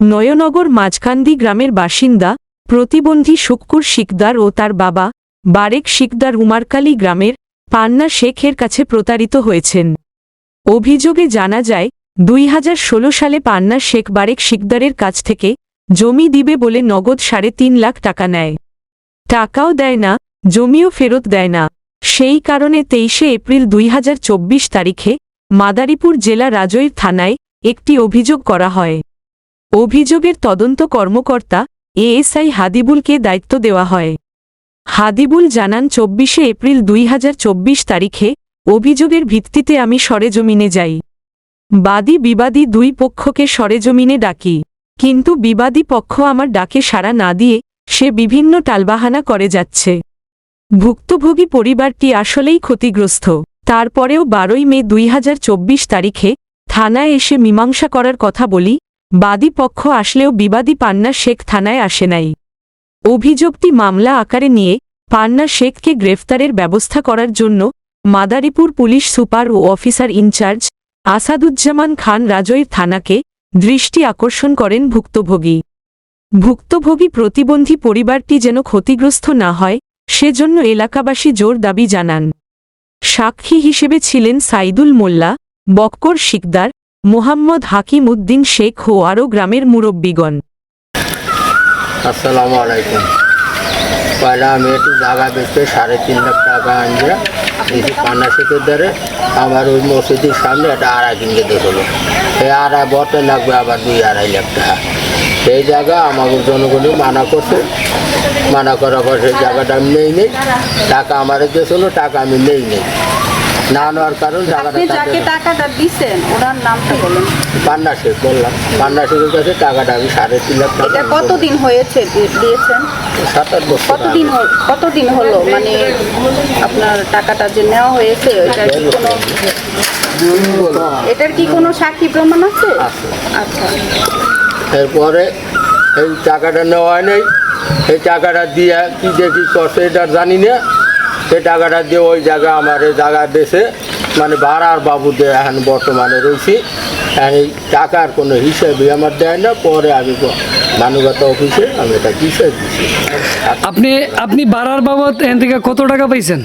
নয়নগর মাঝকান্দি গ্রামের বাসিন্দা, প্রতিবন্ধী শুক্কুর শিকদার ও তার বাবা, বারেক শিকদার উমারকালী গ্রামের পান্না শেখের কাছে প্রতারিত হয়েছেন। অভিযোগে জানা যায়, দুই হাজার ষোলো সালে পান্না শেখ বারেক শিকদারের কাছ থেকে জমি দিবে বলে নগদ সাড়ে তিন লাখ টাকা নেয়। টাকাও দেয় না, জমিও ফেরত দেয় না। সেই কারণে তেইশে এপ্রিল দুই হাজার চব্বিশ তারিখে মাদারীপুর জেলা রাজৈর থানায় একটি অভিযোগ করা হয়। অভিযোগের তদন্ত কর্মকর্তা এএসআই হাদিবুলকে দায়িত্ব দেওয়া হয়। হাদিবুল জানান, চব্বিশে এপ্রিল দুই হাজার চব্বিশ তারিখে অভিযোগের ভিত্তিতে আমি সরেজমিনে যাই। বাদী বিবাদী দুই পক্ষকে সরেজমিনে ডাকি। কিন্তু বিবাদী পক্ষ আমার ডাকে সাড়া না দিয়ে সে বিভিন্ন টালবাহানা করে যাচ্ছে। ভুক্তভোগী পরিবারটি আসলেই ক্ষতিগ্রস্ত। তারপরেও বারোই মে দুই হাজার চব্বিশ তারিখে থানায় এসে মীমাংসা করার কথা বলি বাদী পক্ষ আসলেও বিবাদী পান্না শেখ থানায় আসে নাই। অভিযোগটি মামলা আকারে নিয়ে পান্না শেখকে গ্রেফতারের ব্যবস্থা করার জন্য Madaripur police super O officer in charge Asaduzzaman Khan Rajoir থানাকে দৃষ্টি আকর্ষণ করেন ভুক্তভোগী। ভুক্তভোগী প্রতিবন্ধী পরিবারটি যেন ক্ষতিগ্রস্ত না হয়, সেজন্য এলাকাবাসী জোর দাবি জানান। সাক্ষী হিসেবে ছিলেন সাইদুল মোল্লা, বক্কর শিকদার মোহাম্মদ হাকিম উদ্দিন শেখ ও আরও গ্রামের মুরব্বীগণ। আসসালামু আলাইকুম। পয়লা আমি একটু জায়গা বেচতে সাড়ে তিন লাখ টাকা আনছে। দিয়েছি পান্না শেখের দ্বারে আমার ওই মসজিদের সামনে একটা আড়াই কিনতে দেখল সেই আড়াই বটে লাগবে আবার দুই আড়াই লাখ টাকা। সেই জায়গা আমাকে জনগণই মানা করছে। মানা করার পর সেই জায়গাটা আমি নেই নেই। টাকা আমার দিয়েছিল টাকা আমি নেই নেই। না নেওয়ার কারণ জায়গাটা আপনি যাকে টাকাটা দিছেন ওনার নামটা বলুন। পান্না শেখ বললাম। পান্না শেখের কাছে টাকাটা আমি সাড়ে তিন লাখ টাকা এটা কতদিন হয়েছে দিয়ে- দিয়েছেন? সাত আট বছর আগে। কতদিন কতদিন হলো? মানে আপনার টাকাটা যে নেওয়া হয়েছে এটার কি কোনো এটার কি কোনো সাক্ষী প্রমাণ আছে। আচ্ছা। এরপরে এই টাকাটা নেওয়া নেই এই টাকাটা দিয়ে কী কী করছে এটা জানি না। সেই টাকাটা দিয়ে ওই জায়গা আমার এই জায়গা দেশে মানে ভাড়ার বাবুতে এখন বর্তমানে রয়েছি। এই টাকার কোনো হিসেবে আমার দেয় না পরে আমি মানবতা অফিসে আমি এটা হিসেব দিচ্ছি আপনি আপনি ভাড়ার বাবদ এখান থেকে কত টাকা পাইছেন?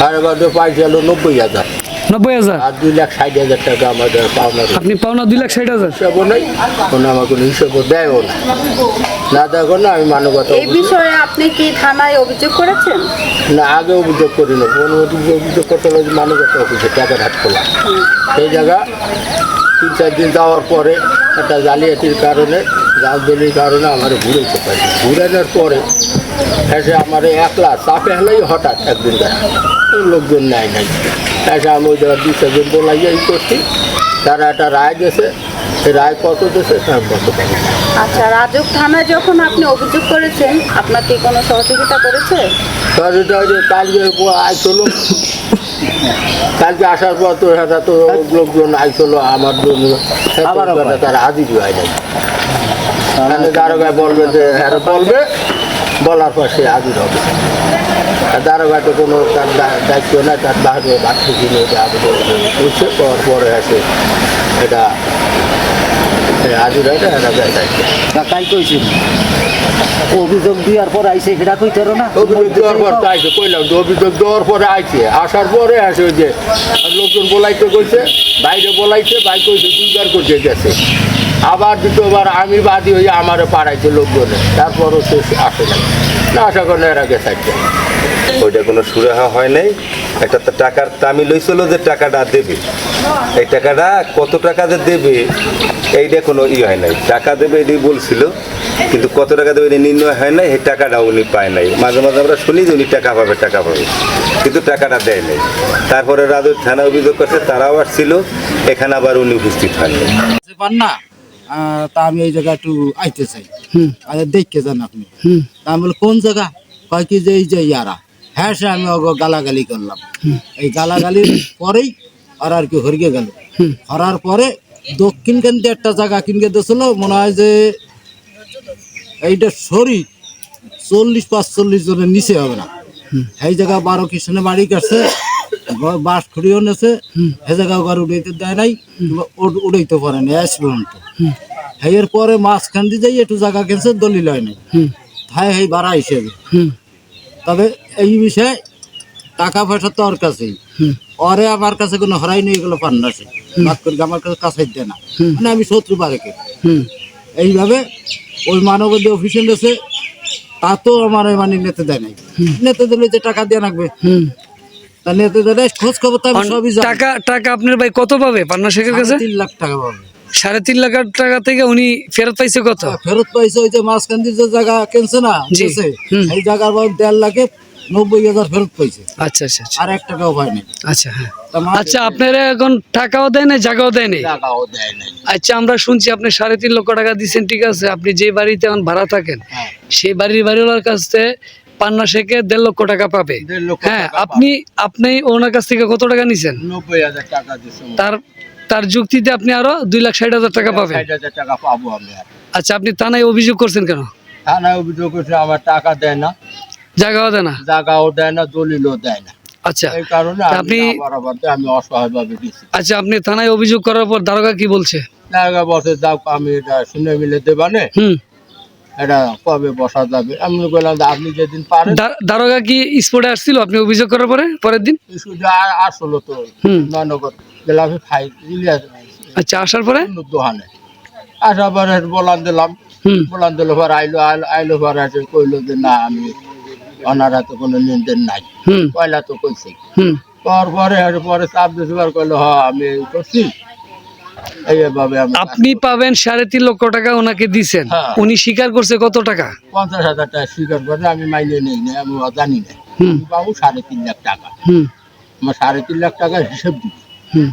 ভাড়ার বাবদ পাইছি হলো নব্বই হাজার। নব্বই হাজার? আর দুই লাখ ষাট হাজার টাকা আমাদের পাওনা আপনি পাওনা দুই লাখ ষাট হাজার? হিসাবও নেই কোনো আমার কোনো হিসেবও দেয়ও না। না দেখো না আমি মানবতা এই বিষয়ে আপনি কি থানায় অভিযোগ করেছেন? না আগে অভিযোগ করি না কোন অভিযোগ অভিযোগ করতে হলো মানবতা অফিসে টাকার হাত খোলা সেই জায়গা তিন চার দিন যাওয়ার পরে একটা জালিয়াতির কারণে রাজদলির কারণে আমার ঘুরেতে পারি ঘুরানোর পরে এসে আমার একলা চাপে হলেই হঠাৎ একদিন দেখা। লোকজন নেয় নাই। এসে আমি ওই জায়গা দু চারজন বলাইয়া ই করছি। তারা একটা রায় দিয়েছে। সেই রায় কত দিয়েছে তার কত আচ্ছা রাজক থানায় যখন আপনি অভিযোগ করেছেন আপনাকে কোনো সহযোগিতা করেছে? সহযোগিতা যে কালকে আইছিল। কালকে আসার পর তো সেটা তো লোকজন আইছিল আমার জন্য তারা হাজির হয় নাই। মানে দারোগায় বলবে যে হ্যাঁ বলবে বলার পর সে হাজির হবে। তো কোনো তার দায়িত্ব নাই তার বাইরে কিনে করছে পরে আসে এটা এ হাজির এটা দেয় কইছি। অভিযোগ দেওয়ার পর আইসে সেটা কইতে না? অভিযোগ দেওয়ার পর তো আইসে কইলাম যে অভিযোগ দেওয়ার পরে আইছে। আসার পরে আসে ওই যে লোকজন বলাইতে কইছে বাইরে বলাইছে ভাই কইছে দুইবার করতে গেছে। আবার দ্বিতীয়বার আমি বাদী হয়ে আমারে পাড়াইছে লোকজনে। তারপরও সে আসে না না আশা করে এর থাকছে ওইটা কোনো সুরাহা হয় নাই। একটা তো টাকার দামি লইছিল যে টাকাটা দেবে। এই টাকাটা কত টাকা যে দেবে এইটা কোনো ই হয় নাই। টাকা দেবে এটাই বলছিল কিন্তু কত টাকা দেবে এটা নির্ণয় হয় নাই সেই টাকাটা উনি পায় নাই। মাঝে মাঝে আমরা শুনি যে উনি টাকা পাবে টাকা পাবে কিন্তু টাকাটা দেয় নাই। তারপরে রাজুর থানা অভিযোগ করছে তারাও আসছিল এখানে আবার উনি উপস্থিত হননি যে পান না তা আমি এই জায়গা একটু আইতে চাই। আরে দেখতে যান আপনি। তা আমি বলি, কোন জায়গা? কয় কি যে এই যে ইয়ারা? হ্যাঁ সে আমি ওগো গালাগালি করলাম। এই গালাগালির পরেই আর আর কি হরিগে গেল। হরার পরে দক্ষিণ কেন্দ্রে একটা জায়গা কিনকে দিয়েছিল মনে হয় যে এইটা শরীর চল্লিশ পাঁচচল্লিশ জনের নিচে হবে না। এই জায়গা বারো কৃষ্ণে বাড়ি কাটছে বাঁশ খুঁড়িও নেছে সে জায়গা ঘর উড়াইতে দেয় নাই উড়াইতে পারে না আজ পর্যন্ত এর পরে মাঝখান দিয়ে যাই একটু জায়গা কিনছে দলিল হয় নাই। হ্যাঁ এই ভাড়া হিসেবে তবে এই বিষয়ে টাকা পয়সা তো ওর কাছেই হুম। ওরে আমার কাছে কোনো হরাই নেই এগুলো পান্নাসে বাদ করে আমার কাছে কাছে দেয় না। মানে আমি শত্রু পারেকে হুম। এইভাবে ওই মানবাধি অফিসে গেছে তা তো আমার মানে নেতে দেয় নাই। নেতে দিলে যে টাকা দিয়ে রাখবে হুম। তা নেতে দিলে খোঁজ খবর তো আমি সবই টাকা টাকা আপনার ভাই কত পাবে পান্না শেখের কাছে? তিন লাখ টাকা পাবে। সাড়ে তিন লাখ টাকা থেকে উনি ফেরত পাইছে কত? ফেরত পাইছে ওই যে মাঝখান দিয়ে যে জায়গা কিনছে না। এই জায়গার বাবদ দেড় লাখে নব্বই হাজার ফেরত পাইছে। আচ্ছা আচ্ছা আচ্ছা। আর এক টাকাও পায়নি আচ্ছা হ্যাঁ। আচ্ছা আপনারা এখন টাকাও দেয় না জায়গাও দেয় আচ্ছা আমরা শুনছি আপনি সাড়ে তিন লক্ষ টাকা দিচ্ছেন ঠিক আছে? আপনি যে বাড়িতে এখন ভাড়া থাকেন হ্যাঁ। সেই বাড়ির বাড়িওয়ালার কাছ থেকে পান্না শেখে দেড় লক্ষ টাকা পাবে। হ্যাঁ আপনি আপনি ওনার কাছ থেকে কত টাকা নিছেন? নব্বই হাজার টাকা তার তার যুক্তিতে আপনি আরও দুই লাখ ষাট হাজার টাকা পাবেন। টাকা পাবো আমি আচ্ছা আপনি থানায় অভিযোগ করছেন কেন? থানায় অভিযোগ করছে আমার টাকা দেয় না। জায়গাও দেয় না? জায়গাও দেয় না দলিলও দেয় না। আচ্ছা এই কারণে আপনি- আমি গেছি। আচ্ছা আপনি থানায় অভিযোগ করার পর দারোগা কি বলছে? আমি এটা শুনে মিলে দেবানে হুম। এটা কবে বসা যাবে? আমি বললাম আপনি যেদিন পারেন দারোগা কি আসছিল? আপনি অভিযোগ করার পরে পরের দিন? আসলো তো। নগর গেলাম ফাই আচ্ছা আসার পরে? দোকানে আসার পরে বলান দিলাম। বলান দিল পর আইলো আইলো পর আছে কইলো যে না আমি ওনারা তো কোনো লেনদেন নাই। পয়লা তো কইছে। হুম। তারপরে পরে চাপ দিতে পার করল হ আমি করছি। আপনি পাবেন সাড়ে তিন লক্ষ টাকা ওনাকে দিছেন। হ্যাঁ। উনি স্বীকার করছে কত টাকা? পঞ্চাশ হাজার টাকা স্বীকার করে আমি মাইনে নেই না আমি জানি না। আমি সাড়ে তিন লাখ টাকা। হুম। আমার সাড়ে তিন লাখ টাকার হিসেব দিই হুম।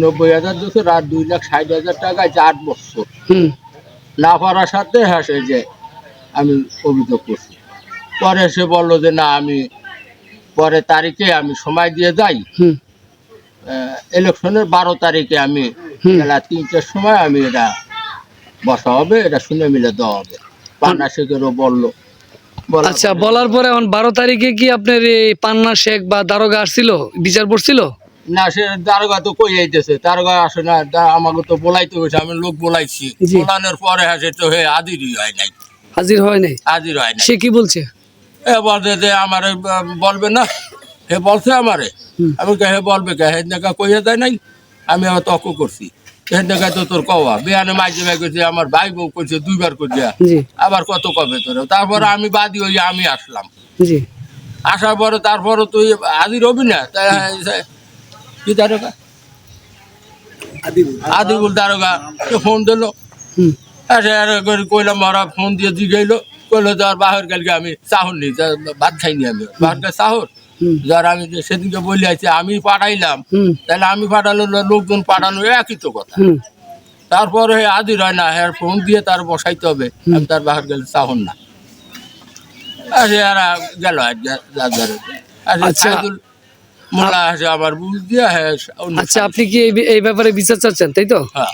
নব্বই হাজার দুশো আর দুই লাখ ষাট হাজার টাকা যে আট বছর। হুম। না পারার সাথে হাসে যে আমি অভিযোগ করছি। পরে সে বলল যে না আমি পরে তারিখে আমি সময় দিয়ে যাই। হুম। ইলেকশনের বারো তারিখে আমি। বেলা তিনটার সময় আমি এটা বসা হবে এটা শুনে মিলে দেওয়া হবে। পান্না শেখেরও বলল। আচ্ছা বলার পরে এখন বারো তারিখে কি আপনার এই পান্না শেখ বা দারোগা আসছিল বিচার পড়ছিল না সে দারোগা তো কই আইতেছে? দারোগা আসে না আমাকে তো বলাইতে হয়েছে আমি লোক বলাইছি। বলানোর পরে হাসে তো হে আদিরই হয় নাই। হাজির হয় নাই? হাজির হয় নাই। সে কি বলছে? এ বলছে যে আমারে বলবে না হে বলছে আমারে। আমি কে বলবে কে? হে দেখা কইয়া দেয় নাই? আমি আবার তর্ক করছি। হে দেখা তো তোর কওয়া। বেয়ানে মাঝে ভাই করছে আমার ভাই বউ করছে দুইবার জি। আবার কত কবে তোর? তারপরে আমি বাদী হয়ে আমি আসলাম। আসার পরে তারপরে তুই হাজির হবি না? কি দারোগা আদিবুল দারোগা সে ফোন দিল আর কইলাম ওরা ফোন দিয়ে জিগাইলো কইলো যার বাহির কালকে আমি চাহর নি যা ভাত খাইনি আমি বাহির কাল চাহর যার আমি সেদিনকে বলে আছি আমি পাঠাইলাম তাহলে আমি পাঠালো লোকজন পাঠানো একই তো কথা তারপরে হাজির হয় না হ্যাঁ ফোন দিয়ে তার বসাইতে হবে আমি তার বাহির গেলে চাহর না আসে আর গেল আর আচ্ছা। সাইদুল আছে আবার বুঝ দিয়া হ্যাঁ আচ্ছা আপনি কি এই এই ব্যাপারে বিচার চাচ্ছেন তাই তো? হ্যাঁ।